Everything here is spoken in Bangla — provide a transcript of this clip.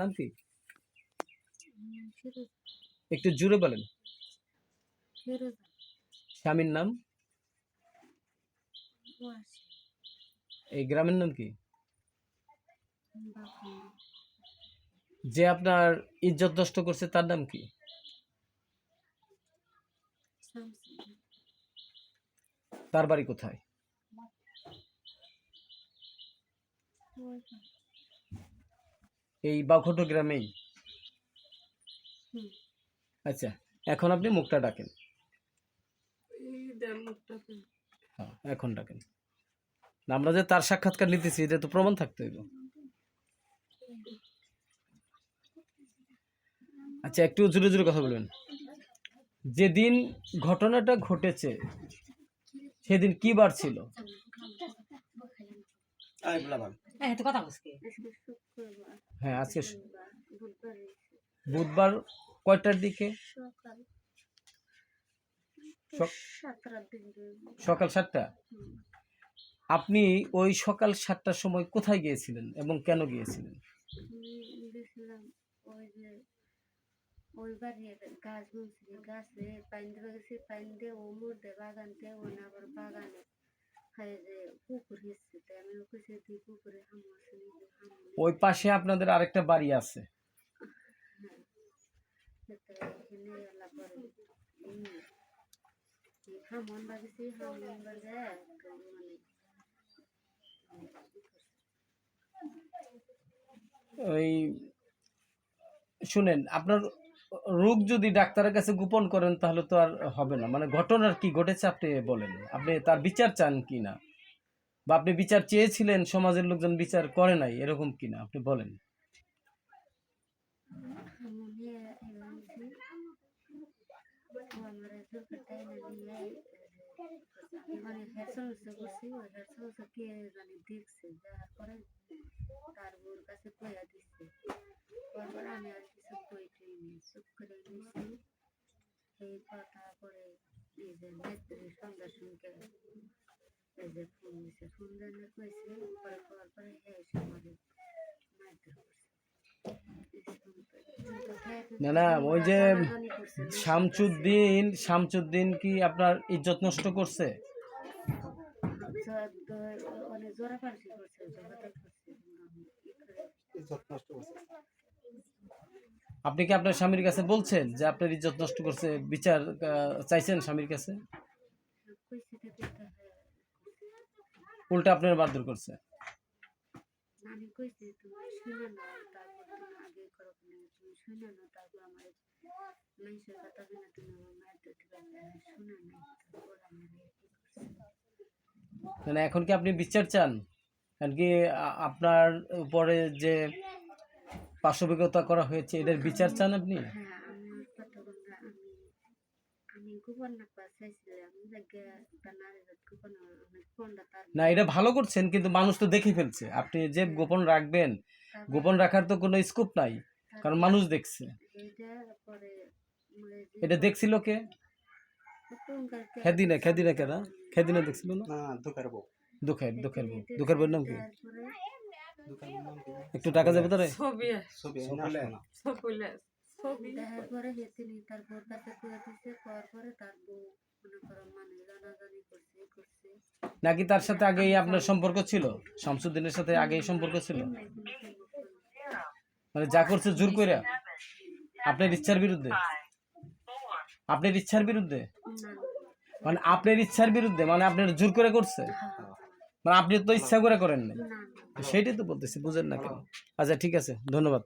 নাম কি? একটু জুড়ে বলেন। স্বামীর নাম? এই গ্রামের নাম কি? যে আপনার ইজ্জত নষ্ট করছে তার নাম কি? তার বাড়ি কোথায়? এই বাঘটো গ্রামেই? আচ্ছা এখন আপনি মুখটা ডাকেন। হ্যাঁ এখন ডাকেন। আমরা যে তার সাক্ষাৎকার নিতেছি এটা তো প্রমাণ থাকতে হইব। আচ্ছা একটু জোরে জোরে কথা বলবেন। যেদিন ঘটনাটা ঘটেছে সেদিন কি বার ছিল? এই তো কথা বলছি আজকে শুক্রবার হ্যাঁ আজকে বুধবার কয়টার দিকে? সকাল। সাতটা? আপনি ওই সকাল সাতটার সময় কোথায় গিয়েছিলেন এবং কেন গিয়েছিলেন? আমি ওই বাড়ি গাছ গাছে পাইন দেওয়া গেছি পাইন দিয়ে ও মধ্যে বাগানতে ও না আবার বাগানে ওই পাশে আপনাদের আরেকটা বাড়ি আছে? হ্যাঁ মানে ওই শুনেন আপনার রোগ যদি ডাক্তারের কাছে গোপন করেন, তাহলে তো আর হবে না। মানে ঘটনার কি ঘটেছে আপনি বলেন। আপনি তার বিচার চান কি না? বা আপনি বিচার চেয়েছিলেন, সমাজের লোকজন বিচার করে নাই, এরকম কি না? আপনি বলেন। তারপর আমি আর কিছু নেই করে এই পরে এই যে এই যে পরে পরে করছে না না ওই যে শামসুদ্দিন শামসুদ্দিন কি আপনার ইজ্জত নষ্ট করছে জোগাতে করছে ই করে আপনি কি আপনার স্বামীর কাছে বলছেন যে আপনার ইজ্জত নষ্ট করছে, বিচার চাইছেন স্বামীর কাছে? উল্টা আপনার মারধর করছে। মানে এখন কি আপনি বিচার চান? কারণ কি আপনার উপরে যে পার্শ্ববিকতা করা হয়েছে এদের বিচার চান আপনি? হ্যাঁ না এটা ভালো করছেন কিন্তু মানুষ তো দেখে ফেলছে। আপনি যে গোপন রাখবেন গোপন রাখার তো কোনো স্কোপ নাই কারণ মানুষ দেখছে। মানে এটা দেখছিল কে? খেদিনে খেদিনে কেনা? খেদিনে দেখছিল না? না দোকার বউ। দুঃখের দুঃখের বউ। দুঃখের বউর নাম কি? একটু টাকা যাবে তারে ছবি ছবি ছবি ছবি দেখার পরে হেতিনি তার বউর কাছে কুয়া দিছে পরে তার বউ মনে করো মানে নাকি তার সাথে আগেই আপনার সম্পর্ক ছিল শামসুদ্দিনের সাথে আগেই সম্পর্ক ছিল। মানে যা করছে জোর কইরা আপনার ইচ্ছার বিরুদ্ধে আপনার ইচ্ছার বিরুদ্ধে মানে আপনার ইচ্ছার বিরুদ্ধে মানে আপনার জোর করে করছে মানে আপনি তো ইচ্ছা করে করেন না। সেটাই তো বলতেছি বুঝেন না কেন। আচ্ছা ঠিক আছে ধন্যবাদ।